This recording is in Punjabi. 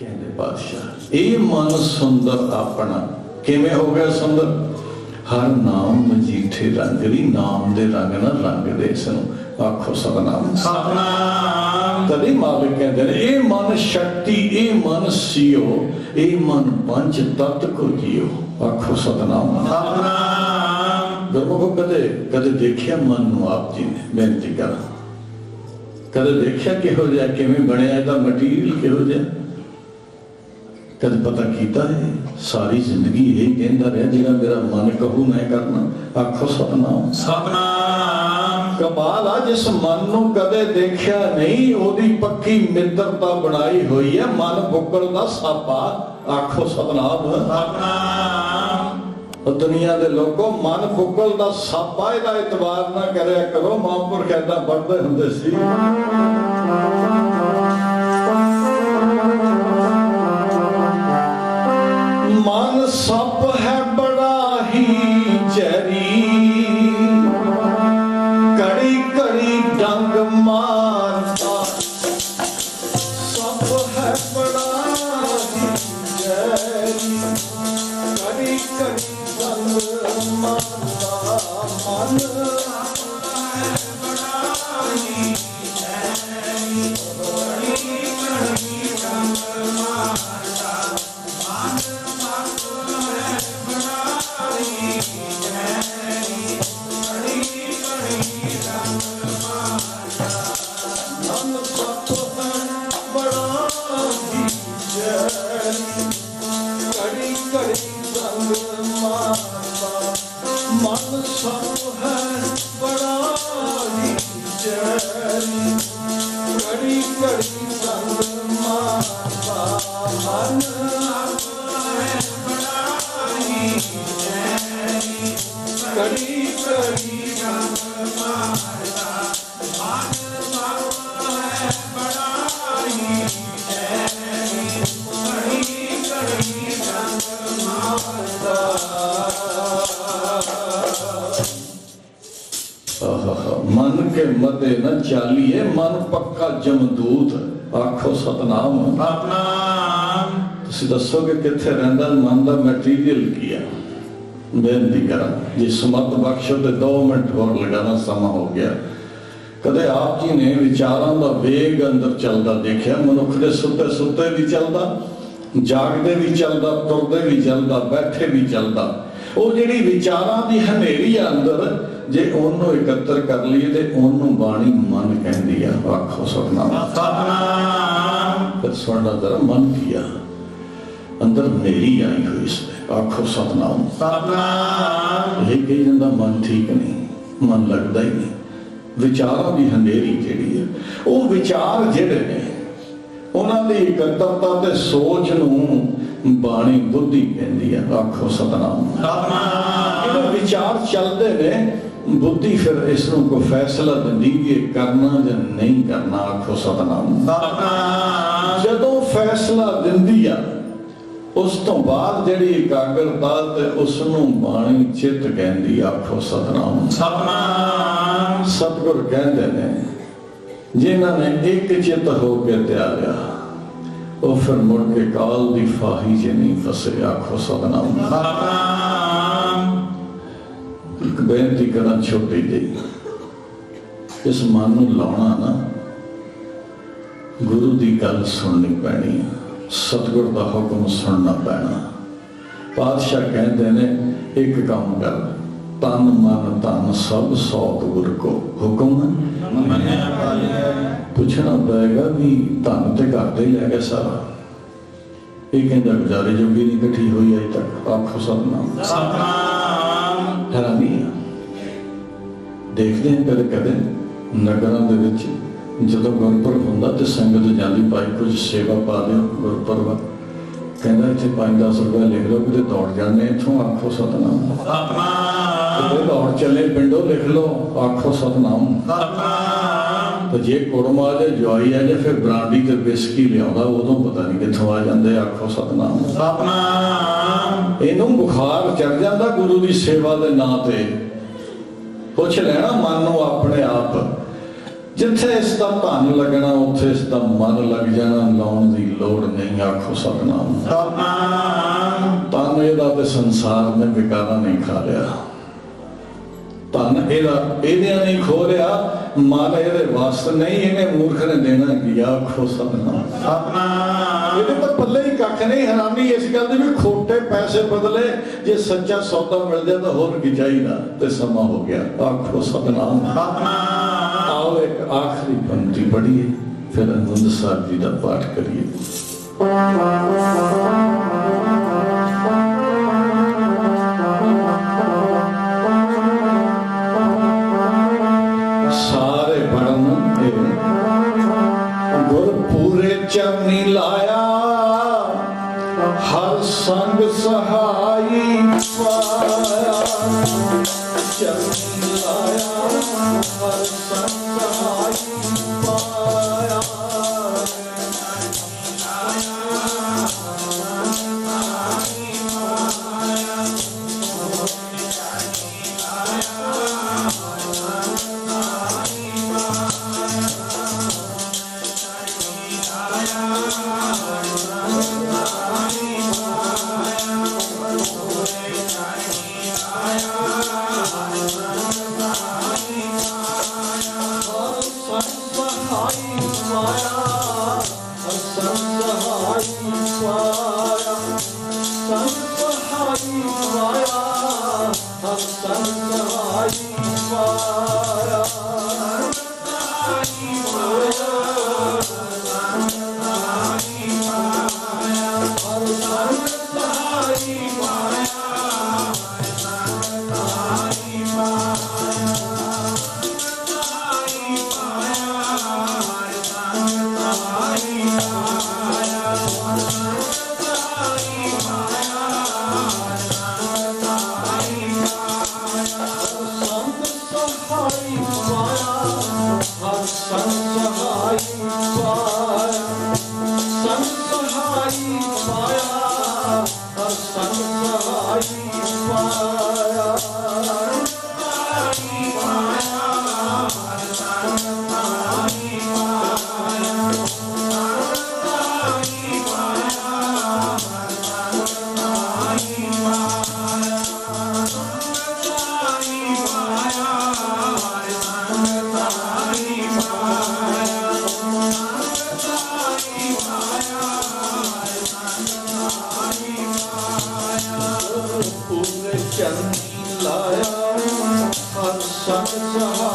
ਕਹਿੰਦੇ ਬਾਦਸ਼ਾਹ ਇਹ ਮਨ ਸੁੰਦਰ ਆਪਣਾ ਕਿਵੇਂ ਹੋ ਗਿਆ ਸੁੰਦਰ? ਹਰ ਨਾਮ ਮਜੀਠੇ ਰੰਗ ਦੀ ਨਾਮ ਦੇ ਰੰਗ ਨਾਲ ਰੰਗ ਦੇ ਇਸ ਨੂੰ ਆਖੋ ਸਤਨਾਮ। ਸਤਨਾਮ। ਤਦੇ ਮਾਲਕ ਕਹਿੰਦੇ ਨੇ ਇਹ ਮਨ ਸ਼ਕਤੀ ਇਹ ਮਨ ਸਿਓ ਇਹ ਮਨ ਪੰਜ ਤਤ ਕੋ ਜਿਓ ਆਖੋ ਸਤਨਾਮ। ਸਤਨਾਮ। ਗੁਰਮੁਖ ਕਦੇ ਕਦੇ ਦੇਖਿਆ ਮਨ ਨੂੰ ਆਪ ਜੀ ਨੇ ਬੇਨਤੀ ਕਰਾਂ। ਕਦੇ ਦੇਖਿਆ ਕਿਹੋ ਜਿਹਾ ਕਿਵੇਂ ਬਣਿਆ ਇਹਦਾ ਮਟੀਰੀਅਲ ਕਿਹੋ ਜਿਹਾ? ਕਦੇ ਪਤਾ ਕੀਤਾ ਹੈ ਸਾਰੀ ਜ਼ਿੰਦਗੀ ਇਹ ਕਹਿੰਦਾ ਰਿਹਾ ਜਿਹੜਾ ਮੇਰਾ ਮਨ ਕਹੂ ਮੈਂ ਕਰਨਾ ਆਖੋ ਸਤਨਾਮ। ਸਤਨਾਮ। ਕਮਾਲ ਆ ਜਿਸ ਮਨ ਨੂੰ ਕਦੇ ਦੇਖਿਆ ਨਹੀਂ ਉਹਦੀ ਪੱਕੀ ਮਿੱਤਰਤਾ ਬਣਾਈ ਹੋਈ ਹੈ ਮਨ ਬੁੱਕਲ ਦਾ ਸਾਪਾ ਆਖੋ ਸਤਨਾਮ। ਸਤਨਾਮ। ਉਹ ਦੁਨੀਆ ਦੇ ਲੋਕੋ ਮਨ ਬੁੱਕਲ ਦਾ ਸਾਪਾ ਇਹਦਾ ਇਤਬਾਰ ਨਾ ਕਰਿਆ ਕਰੋ ਮਹਾਂਪੁਰਖ ਏਦਾਂ ਪੜ੍ਹਦੇ ਹੁੰਦੇ ਸੀ। ਮਨ ਹੈ ਬੜਾ ਹੀ ਚਰੀ। ਕੜੀ ਕੜੀ ਡੰਗ ਮਾਰਦਾ। ਸੱਪ ਹੈ ਬੜਾ ਹੀ ਚਰੀ। ਕੜੀ ਕੜੀ ਡੰਗ ਆਹਾ ਮਨ ਕੇ ਮਤੇ ਨ ਚਾਲੀਏ ਮਨ ਪੱਕਾ ਜਮਦੂਤ ਆਖੋ ਸਤਨਾਮ। ਸਤਨਾਮ। ਤੁਸੀਂ ਦੱਸੋਗੇ ਕਿੱਥੇ ਰਹਿੰਦਾ ਮਨ ਦਾ ਮਟੀਰੀਅਲ ਕੀ ਆ? ਬੇਨਤੀ ਕਰਾਂ ਜੇ ਸਮਤ ਬਖਸ਼ੋ ਤੇ 2 ਮਿੰਟ ਹੋਰ ਲਗਾਣਾ ਸਮਾਂ ਹੋ ਗਿਆ। ਕਦੇ ਆਪ ਜੀ ਨੇ ਵਿਚਾਰਾਂ ਦਾ ਵੇਗ ਅੰਦਰ ਚੱਲਦਾ ਦੇਖਿਆ ਮਨੁੱਖ ਦੇ ਸੁੱਤੇ ਸੁੱਤੇ ਵੀ ਚੱਲਦਾ ਜਾਗਦੇ ਵੀ ਚੱਲਦਾ ਤੁਰਦੇ ਵੀ ਚੱਲਦਾ ਬੈਠੇ ਵੀ ਚੱਲਦਾ। ਉਹ ਜਿਹੜੀ ਵਿਚਾਰਾਂ ਦੀ ਹਨੇਰੀ ਆ ਅੰਦਰ ਜੇ ਉਹਨੂੰ ਇਕੱਤਰ ਕਰ ਲਈਏ ਤੇ ਉਹਨੂੰ ਬਾਣੀ ਮਨ ਕਹਿੰਦੀ ਆ ਆਖੋ ਸਤਨਾਮ। ਸਤਨਾਮ। ਫਿਰ ਸੁਣਨਾ ਜ਼ਰਾ ਮਨ ਕੀ ਆ। ਅੰਦਰ ਹਨੇਰੀ ਆਈ ਹੋਈ ਤੇ ਆਖੋ ਸਤਨਾਮ। ਸਤਨਾਮ। ਇਹ ਕਹੀ ਜਾਂਦਾ ਮਨ ਠੀਕ ਨਹੀਂ ਮਨ ਲੱਗਦਾ ਹੀ ਨਹੀਂ। ਵਿਚਾਰਾਂ ਦੀ ਹਨੇਰੀ ਜਿਹੜੀ ਹੈ ਉਹ ਵਿਚਾਰ ਜਿਹੜੇ ਨੇ ਉਹਨਾਂ ਦੀ ਇਕੱਤਰਤਾ ਤੇ ਸੋਚ ਨੂੰ ਬਾਣੀ ਬੁੱਧੀ ਕਹਿੰਦੀ ਹੈ। ਆਖੋ ਸਤਨਾਮ। ਸਤਨਾਮ। ਜਿਹੜੇ ਵਿਚਾਰ ਚੱਲਦੇ ਨੇ ਬੁੱਧੀ ਫਿਰ ਇਸ ਨੂੰ ਕੋਈ ਫੈਸਲਾ ਦਿੰਦੀ ਇਹ ਕਰਨਾ ਜਾਂ ਨਹੀਂ ਕਰਨਾ। ਆਖੋ ਸਤਨਾਮ। ਸਤਨਾਮ। ਜਦੋਂ ਫੈਸਲਾ ਦਿੰਦੀ ਆ ਉਸ ਤੋਂ ਬਾਅਦ ਜਿਹੜੀ ਇਕਾਗਰਤਾ ਤੇ ਉਸ ਨੂੰ ਬਾਣੀ ਚਿੱਤ ਕਹਿੰਦੀ ਆਖੋ ਸਤਨਾਮ। ਸਤਨਾਮ। ਸਤਿਗੁਰ ਕਹਿੰਦੇ ਨੇ ਜਿਨ੍ਹਾਂ ਨੇ ਇੱਕ ਚਿੱਤ ਹੋ ਕੇ ਧਿਆਇਆ ਉਹ ਫਿਰ ਮੁੜ ਕੇ ਕਾਲ ਦੀ ਫਾਹੀ 'ਚ ਨਹੀਂ ਫਸੇ ਆਖੋ ਸਤਨਾਮ। ਸਤਨਾਮ। ਇੱਕ ਬੇਨਤੀ ਕਰਾਂ ਛੋਟੀ ਜਿਹੀ। ਇਸ ਮਨ ਨੂੰ ਲਾਉਣਾ ਨਾ ਗੁਰੂ ਦੀ ਗੱਲ ਸੁਣਨੀ ਪੈਣੀ ਹੈ ਸਤਿਗੁਰ ਦਾ ਹੁਕਮ ਸੁਣਨਾ ਪੈਣਾ। ਪਾਤਸ਼ਾਹ ਕਹਿੰਦੇ ਨੇ ਇੱਕ ਕੰਮ ਕਰ। ਤਨ ਮਨ ਧਨ ਸਭ ਸੌਤ ਗੁਰ ਕੋ। ਹੁਕਮ ਮੰਨਿਆ ਪੁੱਛਣਾ ਪਏਗਾ ਵੀ ਧਨ ਤੇ ਘਰ ਦੇ ਹੀ ਲੈ ਗਿਆ ਸਾਰਾ। ਇਹ ਕਹਿੰਦਾ ਗੁਜ਼ਾਰੇ ਜੋਗੀ ਨਹੀਂ ਇਕੱਠੀ ਹੋਈ ਅਜੇ ਤੱਕ। ਆਖੋ ਸਤਨਾਮ। ਸਤਨਾਮ। ਹੈਰਾਨੀ ਦੇਖਦੇ ਹਾਂ ਕਦੇ ਕਦੇ ਨਗਰਾਂ ਦੇ ਵਿੱਚ ਜਦੋਂ ਗੁਰਪੁਰਬ ਹੁੰਦਾ ਤੇ ਸੰਗਤ ਜਾਂਦੀ ਭਾਈ ਕੁਝ ਸੇਵਾ ਪਾ ਦਿਓ ਗੁਰਪੁਰਬ। ਕਹਿੰਦਾ ਇੱਥੇ 5-10 ਰੁਪਏ ਲਿਖ ਲਓ ਕਿਤੇ ਦੌੜ ਜਾਂਦੇ ਇੱਥੋਂ ਆਖੋ ਸਤਨਾਮ। ਸਤਨਾਮ। ਕਿਤੇ ਦੌੜ ਚੱਲੇ ਪਿੰਡੋਂ ਲਿਖ ਲਓ ਆਖੋ ਸਤਨਾਮ। ਸਤਨਾਮ। ਤੇ ਜੇ ਕੁੜਮ ਆ ਜਾਏ ਜਵਾਈ ਆ ਜਾਏ ਫਿਰ ਬਰਾਂਡੀ ਤੇ ਬਿਸਕੀ ਲਿਆਉਂਦਾ ਉਦੋਂ ਪਤਾ ਨਹੀਂ ਕਿੱਥੋਂ ਆ ਜਾਂਦੇ ਆਖੋ ਸਤਨਾਮ। ਸਤਨਾਮ। ਇਹਨੂੰ ਬੁਖਾਰ ਚੜ ਜਾਂਦਾ ਗੁਰੂ ਦੀ ਸੇਵਾ ਦੇ ਨਾਂ ਤੇ। ਪੁੱਛ ਲੈਣਾ ਮਨ ਨੂੰ ਆਪਣੇ ਆਪ। ਜਿੱਥੇ ਇਸ ਦਾ ਧਨ ਲੱਗਣਾ ਉੱਥੇ ਇਸ ਦਾ ਮਨ ਲੱਗ ਜਾਣਾ ਲਾਉਣ ਦੀ ਲੋੜ ਨਹੀਂ ਆਖੋ ਸਤਨਾਮ। ਸਤਨਾਮ। ਧਨ ਇਹਦਾ ਤੇ ਸੰਸਾਰ ਨੇ ਵਿਕਾਰਾਂ ਨਹੀਂ ਖਾ ਲਿਆ ਧਨ ਇਹਦਾ ਇਹਦਿਆਂ ਨਹੀਂ ਖੋ ਲਿਆ ਮਨ ਇਹਦੇ ਵਾਸਤੇ ਨਹੀਂ ਇਹਨੇ ਮੂਰਖ ਨੇ ਦੇਣਾ ਕੀ ਆਖੋ ਸਤਨਾਮ। ਸਤਨਾਮ। ਇਹਦੇ ਤਾਂ ਪੱਲੇ ਹੀ ਕੱਖ ਨਹੀਂ ਹੈਰਾਨੀ ਇਸ ਗੱਲ ਦੀ ਵੀ ਖੋਟੇ ਪੈਸੇ ਬਦਲੇ ਜੇ ਸੱਚਾ ਸੌਦਾ ਮਿਲ ਜਾਏ ਤਾਂ ਹੋਰ ਕੀ ਚਾਹੀਦਾ ਤੇ ਸਮਾਂ ਹੋ ਗਿਆ ਆਖੋ ਸਤਨਾਮ। ਸਤਨਾਮ। ਆਓ ਇੱਕ ਆਖਰੀ ਪੰਕਤੀ ਪੜ੍ਹੀਏ, ਫਿਰ ਅਨੰਦ ਸਾਹਿਬ ਜੀ ਦਾ ਪਾਠ ਕਰੀਏ। ਸਾਰੇ ਪੜਨ ਇਹ ਗੁਰ ਪੂਰੇ ਚਰਨੀ ਲਾਇਆ, ਹਰ ਸੰਗ ਸਹਾਈ ਪਾਇਆ। ਚਰਨੀ ਲਾਇਆ। ਸੰਗ ਸਹਾਈ ਸੰਗ